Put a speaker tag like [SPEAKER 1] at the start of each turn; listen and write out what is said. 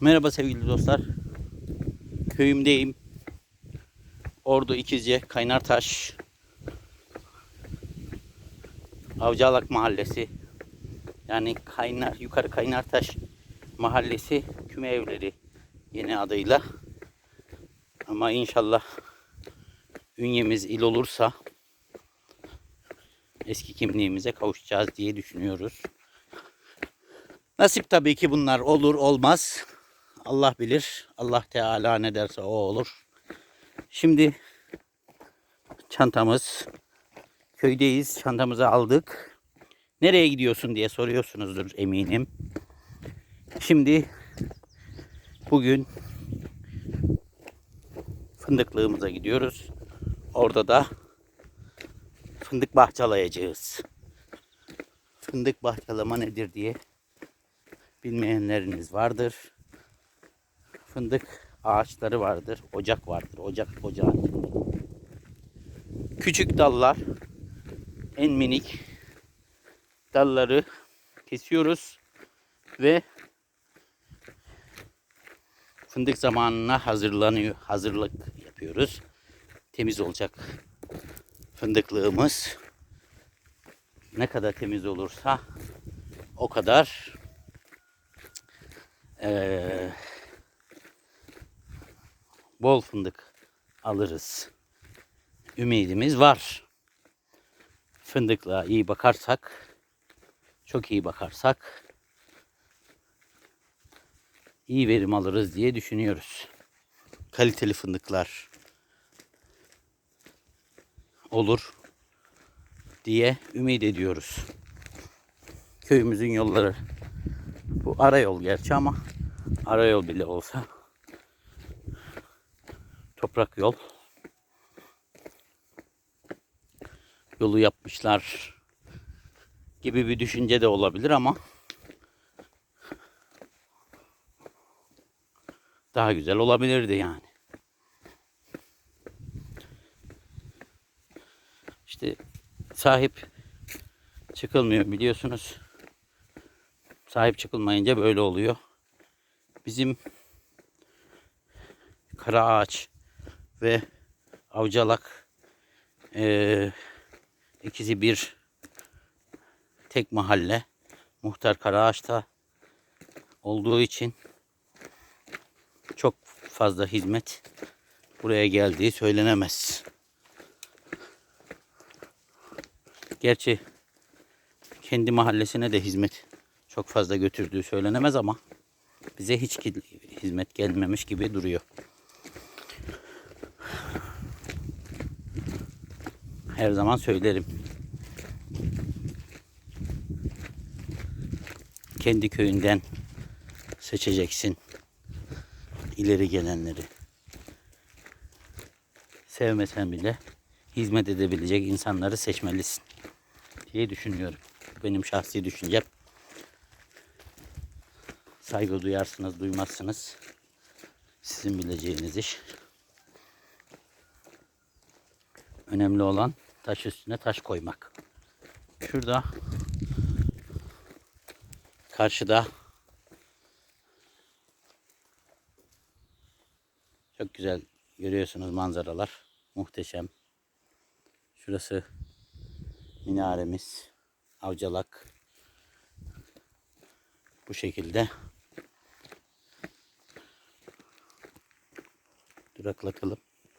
[SPEAKER 1] Merhaba sevgili dostlar. Köyümdeyim. Ordu İkizce Kaynartaş. Avcalak Mahallesi. Yani Kaynar yukarı Kaynartaş Mahallesi küme evleri yeni adıyla. Ama inşallah ünyemiz il olursa eski kimliğimize kavuşacağız diye düşünüyoruz. Nasip tabii ki bunlar olur olmaz. Allah bilir. Allah Teala ne derse o olur. Şimdi çantamız köydeyiz. Çantamızı aldık. Nereye gidiyorsun diye soruyorsunuzdur eminim. Şimdi bugün fındıklığımıza gidiyoruz. Orada da fındık bahçalayacağız. Fındık bahçalama nedir diye bilmeyenleriniz vardır. Fındık ağaçları vardır, ocak vardır. Ocak ocağın. Küçük dallar, en minik dalları kesiyoruz ve fındık zamanına hazırlanıyor, hazırlık yapıyoruz. Temiz olacak fındıklığımız. Ne kadar temiz olursa o kadar eee, bol fındık alırız. Ümidimiz var. Fındıkla iyi bakarsak, çok iyi bakarsak iyi verim alırız diye düşünüyoruz. Kaliteli fındıklar olur diye ümit ediyoruz. Köyümüzün yolları bu ara yol gerçi ama ara yol bile olsa toprak yol. Yolu yapmışlar gibi bir düşünce de olabilir ama daha güzel olabilirdi yani. İşte sahip çıkılmıyor biliyorsunuz. Sahip çıkılmayınca böyle oluyor. Bizim kara ağaç ve avcalak eee, ikisi bir tek mahalle. Muhtar Karaağaç'ta olduğu için çok fazla hizmet buraya geldiği söylenemez. Gerçi kendi mahallesine de hizmet çok fazla götürdüğü söylenemez ama bize hiç hizmet gelmemiş gibi duruyor. Her zaman söylerim. Kendi köyünden seçeceksin ileri gelenleri. Sevmesen bile hizmet edebilecek insanları seçmelisin diye düşünüyorum. Benim şahsi düşüncem. Saygı duyarsınız, duymazsınız. Sizin bileceğiniz iş. Önemli olan taş üstüne taş koymak. Şurada karşıda çok güzel görüyorsunuz manzaralar. Muhteşem. Şurası minaremiz. Avcalak. Bu şekilde. Duraklatalım.